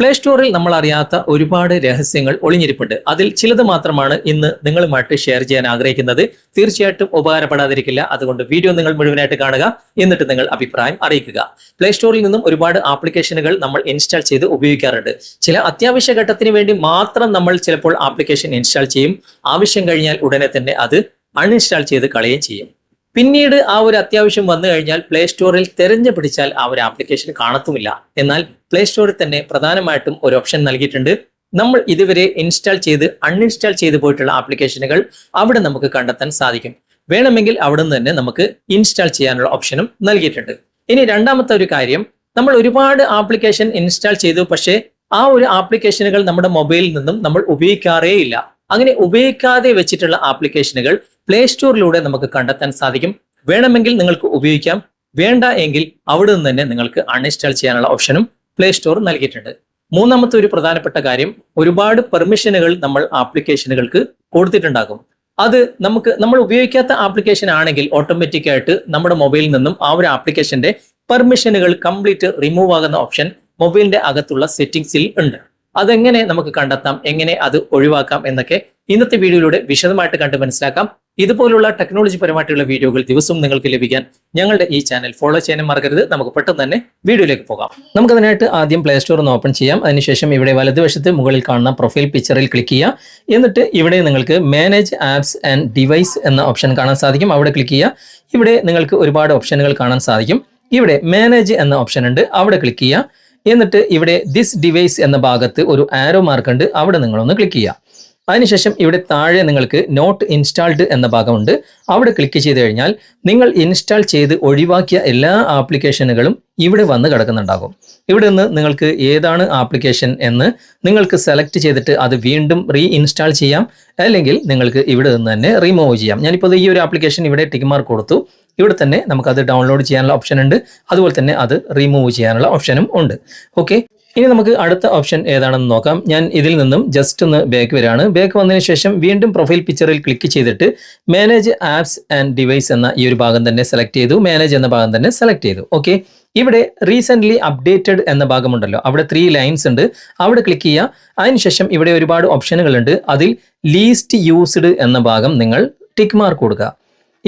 Play സ്റ്റോറിൽ നമ്മൾ അറിയാത്ത ഒരുപാട് രഹസ്യങ്ങൾ ഒളിഞ്ഞിരിപ്പുണ്ട്. അതിൽ ചിലത് മാത്രമാണ് ഇന്ന് നിങ്ങളുമായിട്ട് ഷെയർ ചെയ്യാൻ ആഗ്രഹിക്കുന്നത്. തീർച്ചയായിട്ടും ഉപകാരപ്പെടാതിരിക്കില്ല. അതുകൊണ്ട് വീഡിയോ നിങ്ങൾ മുഴുവനായിട്ട് കാണുക. എന്നിട്ട് നിങ്ങൾ അഭിപ്രായം അറിയിക്കുക. പ്ലേ സ്റ്റോറിൽ നിന്നും ഒരുപാട് ആപ്ലിക്കേഷനുകൾ നമ്മൾ ഇൻസ്റ്റാൾ ചെയ്ത് ഉപയോഗിക്കാറുണ്ട്. ചില അത്യാവശ്യ ഘട്ടത്തിന് വേണ്ടി മാത്രം നമ്മൾ ചിലപ്പോൾ ആപ്ലിക്കേഷൻ ഇൻസ്റ്റാൾ ചെയ്യും. ആവശ്യം കഴിഞ്ഞാൽ ഉടനെ തന്നെ അത് അൺഇൻസ്റ്റാൾ ചെയ്ത് കളയുകയും ചെയ്യും. പിന്നീട് ആ ഒരു അത്യാവശ്യം വന്നു കഴിഞ്ഞാൽ പ്ലേ സ്റ്റോറിൽ തെരഞ്ഞു പിടിച്ചാൽ ആ ഒരു ആപ്ലിക്കേഷൻ കാണത്തുമില്ല. എന്നാൽ പ്ലേ സ്റ്റോറിൽ തന്നെ പ്രധാനമായിട്ടും ഒരു ഓപ്ഷൻ നൽകിയിട്ടുണ്ട്. നമ്മൾ ഇതുവരെ ഇൻസ്റ്റാൾ ചെയ്ത് അൺഇൻസ്റ്റാൾ ചെയ്തു പോയിട്ടുള്ള ആപ്ലിക്കേഷനുകൾ അവിടെ നമുക്ക് കണ്ടെത്താൻ സാധിക്കും. വേണമെങ്കിൽ അവിടെ തന്നെ നമുക്ക് ഇൻസ്റ്റാൾ ചെയ്യാനുള്ള ഓപ്ഷനും നൽകിയിട്ടുണ്ട്. ഇനി രണ്ടാമത്തെ ഒരു കാര്യം നമ്മൾ ഒരുപാട് ആപ്ലിക്കേഷൻ ഇൻസ്റ്റാൾ ചെയ്തു പക്ഷേ ആ ഒരു ആപ്ലിക്കേഷനുകൾ നമ്മുടെ മൊബൈലിൽ നിന്നും നമ്മൾ ഉപയോഗിക്കാറേ ഇല്ല അങ്ങനെ ഉപയോഗിക്കാതെ വെച്ചിട്ടുള്ള ആപ്ലിക്കേഷനുകൾ പ്ലേ സ്റ്റോറിലൂടെ നമുക്ക് കണ്ടെത്താൻ സാധിക്കും. വേണമെങ്കിൽ നിങ്ങൾക്ക് ഉപയോഗിക്കാം. വേണ്ട എങ്കിൽ അവിടെ നിന്ന് തന്നെ നിങ്ങൾക്ക് അൺഇൻസ്റ്റാൾ ചെയ്യാനുള്ള ഓപ്ഷനും പ്ലേ സ്റ്റോർ നൽകിയിട്ടുണ്ട്. മൂന്നാമത്തെ ഒരു പ്രധാനപ്പെട്ട കാര്യം ഒരുപാട് പെർമിഷനുകൾ നമ്മൾ ആപ്ലിക്കേഷനുകൾക്ക് കൊടുത്തിട്ടുണ്ടാകും. അത് നമുക്ക് നമ്മൾ ഉപയോഗിക്കാത്ത ആപ്ലിക്കേഷൻ ആണെങ്കിൽ ഓട്ടോമാറ്റിക് ആയിട്ട് നമ്മുടെ മൊബൈലിൽ നിന്നും ആ ഒരു ആപ്ലിക്കേഷന്റെ പെർമിഷനുകൾ കംപ്ലീറ്റ് റിമൂവ് ആകുന്ന ഓപ്ഷൻ മൊബൈലിന്റെ അകത്തുള്ള സെറ്റിംഗ്സിൽ ഉണ്ട്. അതെങ്ങനെ നമുക്ക് കണ്ടെത്താം എങ്ങനെ അത് ഒഴിവാക്കാം എന്നൊക്കെ ഇന്നത്തെ വീഡിയോയിലൂടെ വിശദമായിട്ട് കണ്ട് മനസ്സിലാക്കാം. ഇതുപോലുള്ള ടെക്നോളജി പരമായിട്ടുള്ള വീഡിയോകൾ ദിവസവും നിങ്ങൾക്ക് ലഭിക്കാൻ ഞങ്ങളുടെ ഈ ചാനൽ ഫോളോ ചെയ്യാനും മറക്കരുത്. നമുക്ക് പെട്ടെന്ന് തന്നെ വീഡിയോയിലേക്ക് പോകാം. നമുക്ക് അതിനായിട്ട് ആദ്യം പ്ലേ സ്റ്റോർ ഒന്ന് ഓപ്പൺ ചെയ്യാം. അതിനുശേഷം ഇവിടെ വലതുവശത്ത് മുകളിൽ കാണുന്ന പ്രൊഫൈൽ പിക്ചറിൽ ക്ലിക്ക് ചെയ്യുക. എന്നിട്ട് ഇവിടെ നിങ്ങൾക്ക് മാനേജ് ആപ്സ് ആൻഡ് ഡിവൈസ് എന്ന ഓപ്ഷൻ കാണാൻ സാധിക്കും. അവിടെ ക്ലിക്ക് ചെയ്യുക. ഇവിടെ നിങ്ങൾക്ക് ഒരുപാട് ഓപ്ഷനുകൾ കാണാൻ സാധിക്കും. ഇവിടെ മാനേജ് എന്ന ഓപ്ഷൻ ഉണ്ട്. അവിടെ ക്ലിക്ക് ചെയ്യുക. എന്നിട്ട് ഇവിടെ ദിസ് ഡിവൈസ് എന്ന ഭാഗത്ത് ഒരു ആരോ മാർക്ക് ഉണ്ട്. അവിടെ നിങ്ങളൊന്ന് ക്ലിക്ക് ചെയ്യുക. അതിനുശേഷം ഇവിടെ താഴെ നിങ്ങൾക്ക് നോട്ട് ഇൻസ്റ്റാൾഡ് എന്ന ഭാഗമുണ്ട്. അവിടെ ക്ലിക്ക് ചെയ്ത് കഴിഞ്ഞാൽ നിങ്ങൾ ഇൻസ്റ്റാൾ ചെയ്ത് ഒഴിവാക്കിയ എല്ലാ ആപ്ലിക്കേഷനുകളും ഇവിടെ വന്ന് കിടക്കുന്നുണ്ടാകും. ഇവിടെ നിന്ന് നിങ്ങൾക്ക് ഏതാണ് ആപ്ലിക്കേഷൻ എന്ന് നിങ്ങൾക്ക് സെലക്ട് ചെയ്തിട്ട് അത് വീണ്ടും റീ ഇൻസ്റ്റാൾ ചെയ്യാം. അല്ലെങ്കിൽ നിങ്ങൾക്ക് ഇവിടെ നിന്ന് തന്നെ റിമൂവ് ചെയ്യാം. ഞാനിപ്പോൾ ഈ ഒരു ആപ്ലിക്കേഷൻ ഇവിടെ ടിക്ക് മാർക്ക് കൊടുത്തു. ഇവിടെ തന്നെ നമുക്കത് ഡൗൺലോഡ് ചെയ്യാനുള്ള ഓപ്ഷൻ ഉണ്ട്. അതുപോലെ തന്നെ അത് റിമൂവ് ചെയ്യാനുള്ള ഓപ്ഷനും ഉണ്ട്. ഓക്കെ ഇനി നമുക്ക് അടുത്ത ഓപ്ഷൻ ഏതാണെന്ന് നോക്കാം. ഞാൻ ഇതിൽ നിന്നും ജസ്റ്റ് ഒന്ന് ബാക്ക് വരാണ് ബാക്ക് വന്നതിന് ശേഷം വീണ്ടും പ്രൊഫൈൽ പിക്ചറിൽ ക്ലിക്ക് ചെയ്തിട്ട് മാനേജ് ആപ്സ് ആൻഡ് ഡിവൈസ് എന്ന ഈ ഒരു ഭാഗം തന്നെ സെലക്ട് ചെയ്തു. മാനേജ് എന്ന ഭാഗം തന്നെ സെലക്ട് ചെയ്തു. ഓക്കെ ഇവിടെ റീസെന്റ് അപ്ഡേറ്റഡ് എന്ന ഭാഗമുണ്ടല്ലോ. അവിടെ ത്രീ ലൈൻസ് ഉണ്ട്. അവിടെ ക്ലിക്ക് ചെയ്യുക. അതിനുശേഷം ഇവിടെ ഒരുപാട് ഓപ്ഷനുകൾ ഉണ്ട്. അതിൽ ലീസ്റ്റ് യൂസ്ഡ് എന്ന ഭാഗം നിങ്ങൾ ടിക്ക് മാർക്ക് കൊടുക്കുക.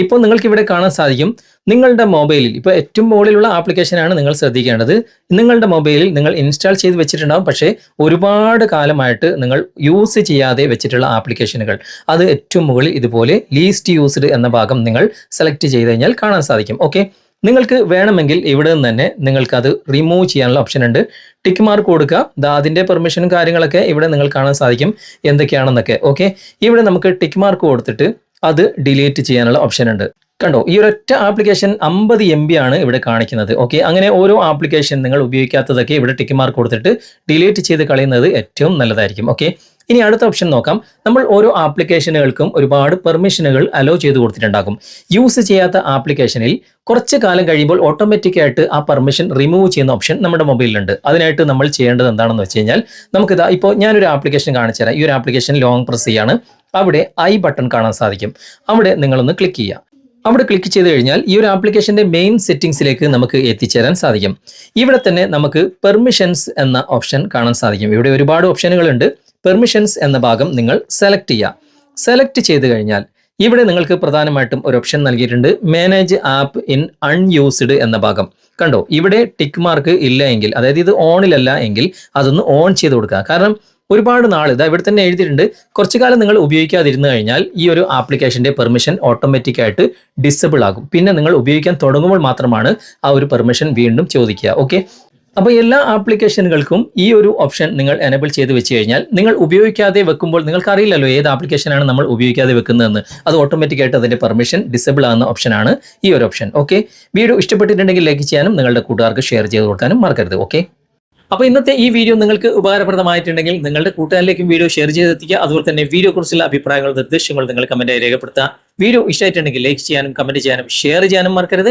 ഇപ്പോൾ നിങ്ങൾക്ക് ഇവിടെ കാണാൻ സാധിക്കും നിങ്ങളുടെ മൊബൈലിൽ ഇപ്പോൾ ഏറ്റവും മുകളിലുള്ള ആപ്ലിക്കേഷനാണ് നിങ്ങൾ ശ്രദ്ധിക്കേണ്ടത്. നിങ്ങളുടെ മൊബൈലിൽ നിങ്ങൾ ഇൻസ്റ്റാൾ ചെയ്ത് വെച്ചിട്ടുണ്ടാകും പക്ഷേ ഒരുപാട് കാലമായിട്ട് നിങ്ങൾ യൂസ് ചെയ്യാതെ വെച്ചിട്ടുള്ള ആപ്ലിക്കേഷനുകൾ. അത് ഏറ്റവും മുകളിൽ ഇതുപോലെ ലീസ്റ്റ് യൂസ്ഡ് എന്ന ഭാഗം നിങ്ങൾ സെലക്ട് ചെയ്ത് കഴിഞ്ഞാൽ കാണാൻ സാധിക്കും. ഓക്കെ നിങ്ങൾക്ക് വേണമെങ്കിൽ ഇവിടെ നിന്ന് തന്നെ നിങ്ങൾക്ക് അത് റിമൂവ് ചെയ്യാനുള്ള ഓപ്ഷൻ ഉണ്ട്. ടിക്ക് മാർക്ക് കൊടുക്കുക. അതിന്റെ പെർമിഷനും കാര്യങ്ങളൊക്കെ ഇവിടെ നിങ്ങൾ കാണാൻ സാധിക്കും. എന്തൊക്കെയാണെന്നൊക്കെ. ഓക്കെ ഇവിടെ നമുക്ക് ടിക്ക് മാർക്ക് കൊടുത്തിട്ട് അത് ഡിലീറ്റ് ചെയ്യാനുള്ള ഓപ്ഷൻ ഉണ്ട്. കണ്ടോ ഈ ഒരൊറ്റ ആപ്ലിക്കേഷൻ അമ്പത് എം ബി ആണ് ഇവിടെ കാണിക്കുന്നത്. ഓക്കെ അങ്ങനെ ഓരോ ആപ്ലിക്കേഷൻ നിങ്ങൾ ഉപയോഗിക്കാത്തതൊക്കെ ഇവിടെ ടിക്ക് മാർക്ക് കൊടുത്തിട്ട് ഡിലീറ്റ് ചെയ്ത് കളയുന്നത് ഏറ്റവും നല്ലതായിരിക്കും. ഓക്കെ ഇനി അടുത്ത ഓപ്ഷൻ നോക്കാം. നമ്മൾ ഓരോ ആപ്ലിക്കേഷനുകൾക്കും ഒരുപാട് പെർമിഷനുകൾ അലോ ചെയ്ത് കൊടുത്തിട്ടുണ്ടാകും. യൂസ് ചെയ്യാത്ത ആപ്ലിക്കേഷനിൽ കുറച്ച് കാലം കഴിയുമ്പോൾ ഓട്ടോമാറ്റിക് ആയിട്ട് ആ പെർമിഷൻ റിമൂവ് ചെയ്യുന്ന ഓപ്ഷൻ നമ്മുടെ മൊബൈലിലുണ്ട്. അതിനായിട്ട് നമ്മൾ ചെയ്യേണ്ടത് എന്താണെന്ന് വെച്ച് കഴിഞ്ഞാൽ നമുക്കിതാ ഇപ്പോൾ ഞാനൊരു ആപ്ലിക്കേഷൻ കാണിച്ചു തരാം. ഈ ഒരു ആപ്ലിക്കേഷൻ ലോങ് പ്രസ് ചെയ്യാണ്. അവിടെ ഐ ബട്ടൺ കാണാൻ സാധിക്കും. അവിടെ നിങ്ങളൊന്ന് ക്ലിക്ക് ചെയ്യാം അവിടെ ക്ലിക്ക് ചെയ്ത് കഴിഞ്ഞാൽ ഈ ഒരു ആപ്ലിക്കേഷന്റെ മെയിൻ സെറ്റിംഗ്സിലേക്ക് നമുക്ക് എത്തിച്ചേരാൻ സാധിക്കും. ഇവിടെ തന്നെ നമുക്ക് പെർമിഷൻസ് എന്ന ഓപ്ഷൻ കാണാൻ സാധിക്കും. ഇവിടെ ഒരുപാട് ഓപ്ഷനുകളുണ്ട് പെർമിഷൻസ് എന്ന ഭാഗം നിങ്ങൾ സെലക്ട് ചെയ്യുക. സെലക്ട് ചെയ്ത് കഴിഞ്ഞാൽ ഇവിടെ നിങ്ങൾക്ക് പ്രധാനമായിട്ടും ഒരു ഓപ്ഷൻ നൽകിയിട്ടുണ്ട്. മാനേജ് ആപ്പ് ഇൻ അൺയൂസ്ഡ് എന്ന ഭാഗം. കണ്ടോ? ഇവിടെ ടിക്ക് മാർക്ക് ഇല്ല എങ്കിൽ അതായത് ഇത് ഓണിലല്ല എങ്കിൽ അതൊന്ന് ഓൺ ചെയ്ത് കൊടുക്കുക. കാരണം ഒരുപാട് നാൾ ഇതാ ഇവിടെ തന്നെ എഴുതിയിട്ടുണ്ട്. കുറച്ചു കാലം നിങ്ങൾ ഉപയോഗിക്കാതിരുന്നു കഴിഞ്ഞാൽ ഈ ഒരു ആപ്ലിക്കേഷന്റെ പെർമിഷൻ ഓട്ടോമാറ്റിക് ആയിട്ട് ഡിസബിൾ ആകും. പിന്നെ നിങ്ങൾ ഉപയോഗിക്കാൻ തുടങ്ങുമ്പോൾ മാത്രമാണ് ആ ഒരു പെർമിഷൻ വീണ്ടും ചോദിക്കുക. ഓക്കെ അപ്പോൾ എല്ലാ ആപ്ലിക്കേഷനുകൾക്കും ഈ ഒരു ഓപ്ഷൻ നിങ്ങൾ എനേബിൾ ചെയ്ത് വെച്ച് കഴിഞ്ഞാൽ നിങ്ങൾ ഉപയോഗിക്കാതെ വെക്കുമ്പോൾ നിങ്ങൾക്ക് അറിയില്ലല്ലോ ഏത് ആപ്ലിക്കേഷനാണ് നമ്മൾ ഉപയോഗിക്കാതെ വെക്കുന്നതെന്ന്. അത് ഓട്ടോമാറ്റിക് ആയിട്ട് അതിന്റെ പെർമിഷൻ ഡിസബിൾ ആകുന്ന ഓപ്ഷനാണ് ഈ ഒരു ഓപ്ഷൻ ഓക്കെ വീഡിയോ ഇഷ്ടപ്പെട്ടിട്ടുണ്ടെങ്കിൽ ലൈക്ക് ചെയ്യാനും നിങ്ങളുടെ കൂട്ടുകാർക്ക് ഷെയർ ചെയ്ത് കൊടുക്കാനും മറക്കരുത്. ഓക്കെ അപ്പോൾ ഇന്നത്തെ ഈ വീഡിയോ നിങ്ങൾക്ക് ഉപകാരപ്രദമായിട്ടുണ്ടെങ്കിൽ നിങ്ങളുടെ കൂട്ടുകാരിലേക്കും വീഡിയോ ഷെയർ ചെയ്തെത്തിക്കുക. അതുപോലെ തന്നെ വീഡിയോ കുറിച്ചുള്ള അഭിപ്രായങ്ങൾ നിർദ്ദേശങ്ങൾ നിങ്ങൾ കമന്റ് രേഖപ്പെടുത്തുക. വീഡിയോ ഇഷ്ടമായിട്ടുണ്ടെങ്കിൽ ലൈക്ക് ചെയ്യാനും കമന്റ് ചെയ്യാനും ഷെയർ ചെയ്യാനും മറക്കരുത്.